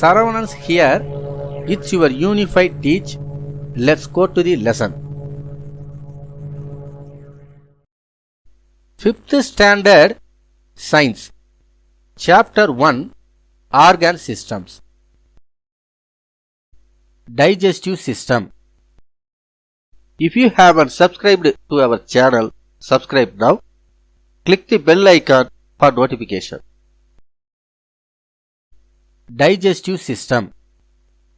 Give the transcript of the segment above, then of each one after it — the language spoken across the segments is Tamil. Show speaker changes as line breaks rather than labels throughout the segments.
Saravanans here. It's your unified teach. Let's go to the lesson. Fifth Standard Science Chapter 1 Organ Systems Digestive System If you haven't subscribed to our channel, subscribe now. Click the bell icon for notification. Digestive System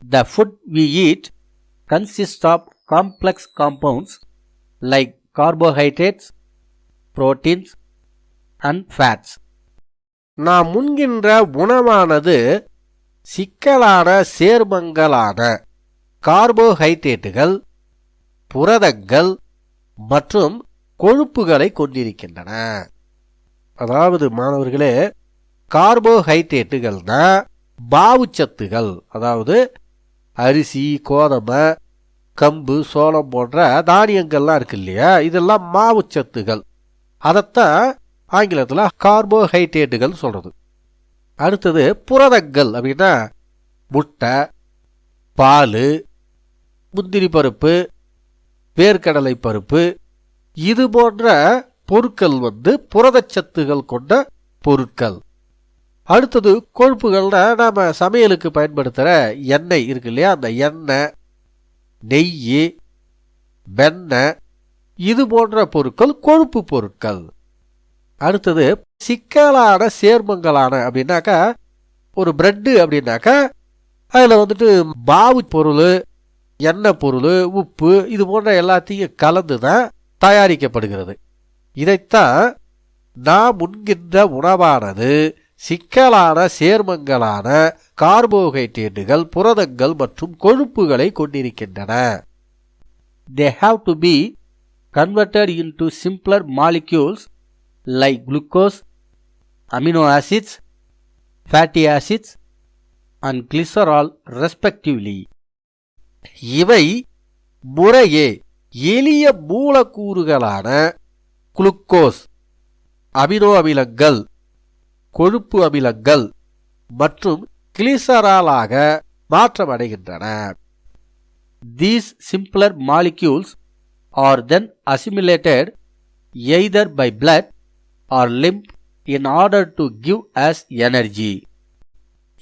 The food we eat consists of complex compounds like carbohydrates, proteins, and fats. நாம் முன்கின்ற உணவானது சிக்கலான சேர்மங்களான கார்போஹைட்ரேட்டுகள் புரதங்கள் மற்றும் கொழுப்புகளை கொண்டிருக்கின்றன அதாவது மாணவர்களே கார்போஹைட்ரேட்டுகள்னா மாவுச்சத்துகள் அதாவது அரிசி கோதுமை கம்பு சோளம் போன்ற தானியங்கள்லாம் இருக்கு இல்லையா? இதெல்லாம் மாவுச்சத்துகள். அதைத்தான் ஆங்கிலத்தில் கார்போஹைட்ரேட்டுகள் சொல்கிறது அடுத்தது புரதங்கள் அப்படின்னா முட்டை பால் முந்திரி பருப்பு வேர்க்கடலை பருப்பு. இது போன்ற பொருட்கள் வந்து புரதச்சத்துகள் கொண்ட பொருட்கள். அடுத்தது கொழுப்புகளில் நாம் சமையலுக்கு பயன்படுத்துகிற எண்ணெய் இருக்கு இல்லையா? அந்த எண்ணெய் நெய் வெண்ணெய் இது போன்ற பொருட்கள் கொழுப்பு பொருட்கள். அடுத்தது சிக்கலான சேர்மங்களான அப்படின்னாக்கா ஒரு பிரெட்டு அப்படின்னாக்கா அதில் வந்துட்டு மாவு பொருள் எண்ணெய் பொருள் உப்பு இது போன்ற எல்லாத்தையும் கலந்து தான் தயாரிக்கப்படுகிறது. இதைத்தான் நாம் உண்கின்ற உணவானது. சிக்கலான சேர்மங்களான கார்போஹைட்ரேட்டுகள் புரதங்கள் மற்றும் கொழுப்புகளை கொண்டிருக்கின்றன. They have to be converted into simpler molecules like glucose amino acids fatty acids and glycerol respectively இவை முறையே எளிய மூலக்கூறுகளான குளுக்கோஸ் அமினோ அமிலங்கள் கொழுப்பு அமிலங்கள் மற்றும் கிளிசராலாக மாற்றமடைகின்றன. These simpler molecules are then assimilated either by blood or lymph in order to give us energy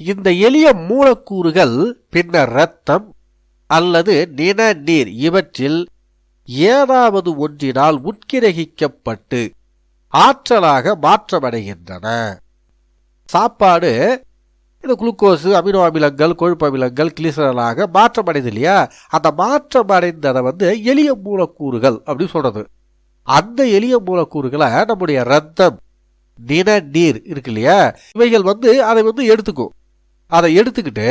இந்த எளிய மூலக்கூறுகள் பின்னர் இரத்தம் அல்லது நின நீர் இவற்றில் ஏதாவது ஒன்றினால் உட்கிரகிக்கப்பட்டு ஆற்றலாக மாற்றமடைகின்றன. சாப்பாடு இந்த குளுக்கோஸு அமினோ அமிலங்கள் கொழுப்பு அமிலங்கள் கிளிசரலாக மாற்றமடைது இல்லையா அந்த மாற்றமடைந்ததை வந்து எளிய மூலக்கூறுகள் அப்படின்னு சொல்கிறது அந்த எளிய மூலக்கூறுகளை நம்முடைய ரத்தம் நின நீர் இருக்கு இல்லையா இவைகள் வந்து அதை வந்து எடுத்துக்கும். அதை எடுத்துக்கிட்டு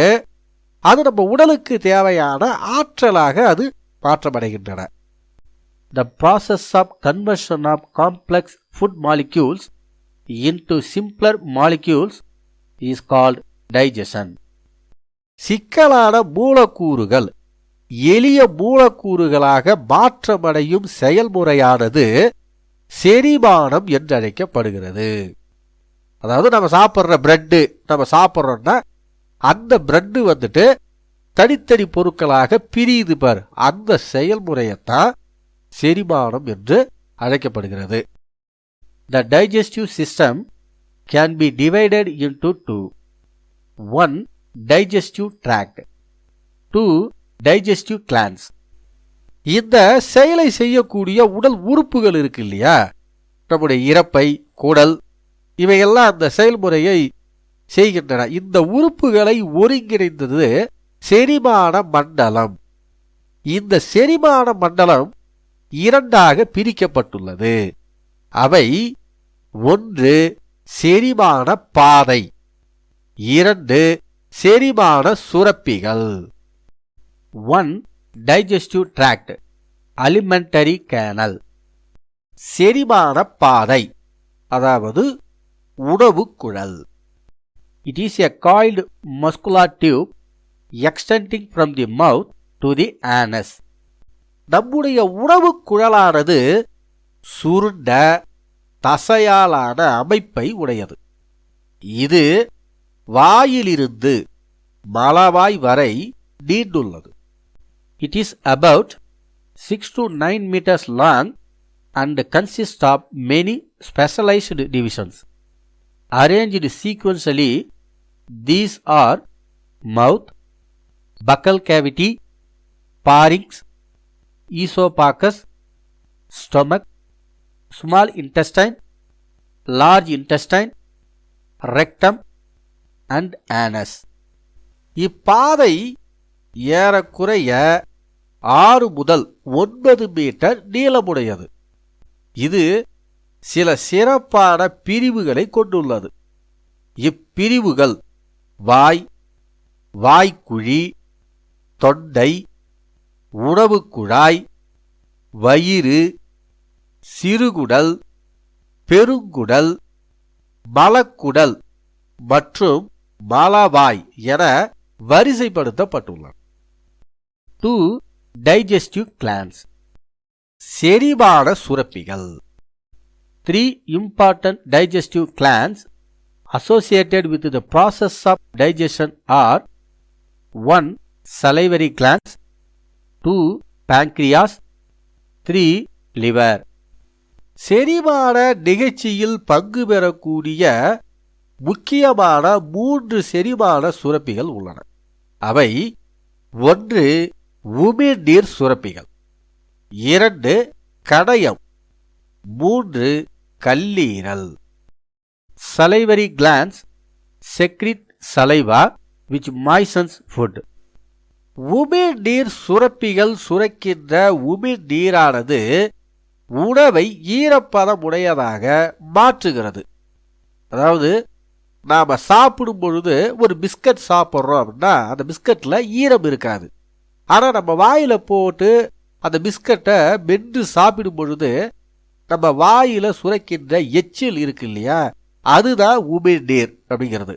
அது நம்ம உடலுக்கு தேவையான ஆற்றலாக அது மாற்றமடைகின்றன. The process of conversion of complex food molecules into simpler molecules is called digestion. சிக்கலான மூலக்கூறுகள் எளிய மூலக்கூறுகளாக மாற்றமடையும் செயல்முறையானது செரிமானம் என்றழைக்கப்படுகிறது. அதாவது நம்ம சாப்பிட்ற பிரெட்டு நம்ம சாப்பிட்றோம்னா அந்த பிரெட்டு வந்துட்டு தனித்தனி பொருட்களாக பிரியுது பார். அந்த செயல்முறையைத்தான் செரிமானம் என்று அழைக்கப்படுகிறது. The digestive system can be divided into two one Digestive tract. Two Digestive glands இந்த செயலை செய்யக்கூடிய உடல் உறுப்புகள் இருக்கு இல்லையா? நம்முடைய இறப்பை குடல் இவையெல்லாம் அந்த செயல்முறையை செய்கின்றன. இந்த உறுப்புகளை ஒருங்கிணைந்தது செரிமான மண்டலம். இந்த செரிமான மண்டலம் இரண்டாக பிரிக்கப்பட்டுள்ளது. அவை ஒன்று செரிமான பாதை. இரண்டு செரிமான சுரப்பிகள். One digestive tract alimentary canal செரிமான பாதை அதாவது உணவு குழல். It is a coiled muscular tube extending from the mouth to the anus நம்முடைய உணவு குழலானது சுருண்ட தசையாலான அமைப்பை உடையது. இது வாயிலிருந்து மலவாய் வரை நீண்டுள்ளது. It is about six to nine metres long and consist of many specialised divisions arranged sequentially these are mouth buccal cavity pharynx oesophagus stomach small intestine large intestine rectum and anus. இப்பாதை ஏறக்குறைய ஆறு முதல் ஒன்பது மீட்டர் நீளமுடையது. இது சில சிறப்பான பிரிவுகளை கொண்டுள்ளது. இப்பிரிவுகள் வாய் வாய்க்குழி தொண்டை உணவுக்குழாய் வயிறு சிறுகுடல் பெருங்குடல் மலக்குடல் மற்றும் மலவாய் என வரிசைப்படுத்தப்பட்டுள்ளன டூ டைஜஸ்டிவ் கிளான்ஸ் செரிமான சுரப்பிகள் three important digestive glands associated with the process of digestion are one salivary glands two pancreas three liver செரிமான நிகழ்ச்சியில் பங்கு பெறக்கூடிய முக்கியமான மூன்று செரிமான சுரப்பிகள் உள்ளன. அவை ஒன்று உமிழ்நீர் சுரப்பிகள் இரண்டு கடயம் மூன்று கல்லீரல். Salivary glands secrete saliva which moistens food உமிழ்நீர் சுரப்பிகள் சுரக்கின்ற உமிழ்நீரானது உணவை ஈரப்பதம் உடையதாக மாற்றுகிறது. அதாவது நாம் சாப்பிடும் பொழுது ஒரு பிஸ்கட் சாப்பிட்றோம் அப்படின்னா அந்த பிஸ்கட்டில் ஈரம் இருக்காது. ஆனால் நம்ம வாயில் போட்டு அந்த பிஸ்கட்டை மென்று சாப்பிடும் பொழுது நம்ம வாயில் சுரக்கின்ற எச்சில் இருக்கு இல்லையா? அதுதான் உமிழ்நீர் அப்படிங்கிறது.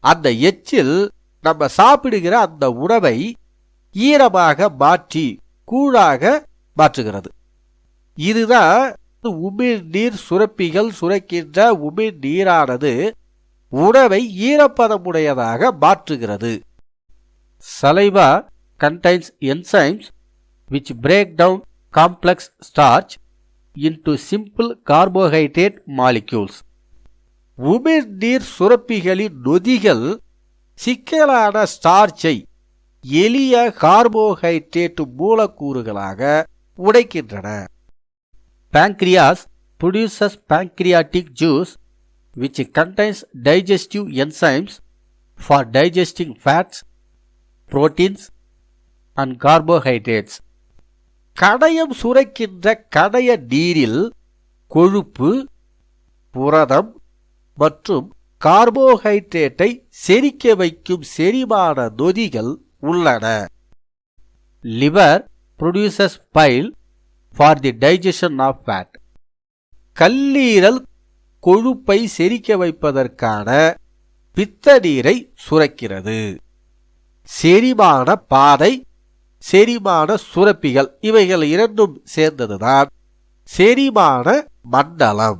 அந்த எச்சில் நம்ம சாப்பிடுகிற அந்த உணவை ஈரமாக மாற்றி கூழாக மாற்றுகிறது. இதுதான் உமிழ் நீர் சுரப்பிகள் சுரக்கின்ற உமிழ்நீரானது உணவை ஈரப்பதமுடையதாக மாற்றுகிறது. Saliva contains enzymes which break down complex starch into simple carbohydrate molecules உமிழ் நீர் சுரப்பிகளின் நொதிகள் சிக்கலான ஸ்டார்ச்சை எளிய கார்போஹைட்ரேட் மூலக்கூறுகளாக உடைக்கின்றன. Pancreas produces pancreatic juice which contains digestive enzymes for digesting fats proteins and carbohydrates கடையம் சுரக்கின்ற கடைய நீரில் கொழுப்பு புரதம் மற்றும் கார்போஹைட்ரேட்டை செரிக்க வைக்கும் செரிமான நொதிகள் உள்ளன liver produces bile for the digestion of fat கல்லீரல் கொழுப்பை செரிக்க வைப்பதற்கான பித்த நீரை சுரக்கிறது. செரிமான பாதை செரிமான சுரப்பிகள் இவைகள் இரண்டும் சேர்ந்ததுதான் செரிமான மண்டலம்.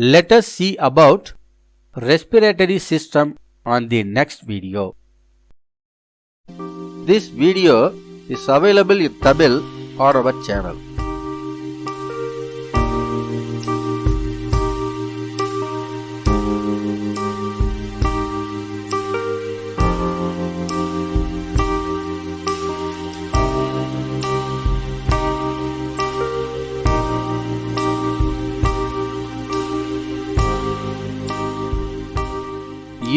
Let us see about respiratory system on the next video. This video is available in Tamil on our channel.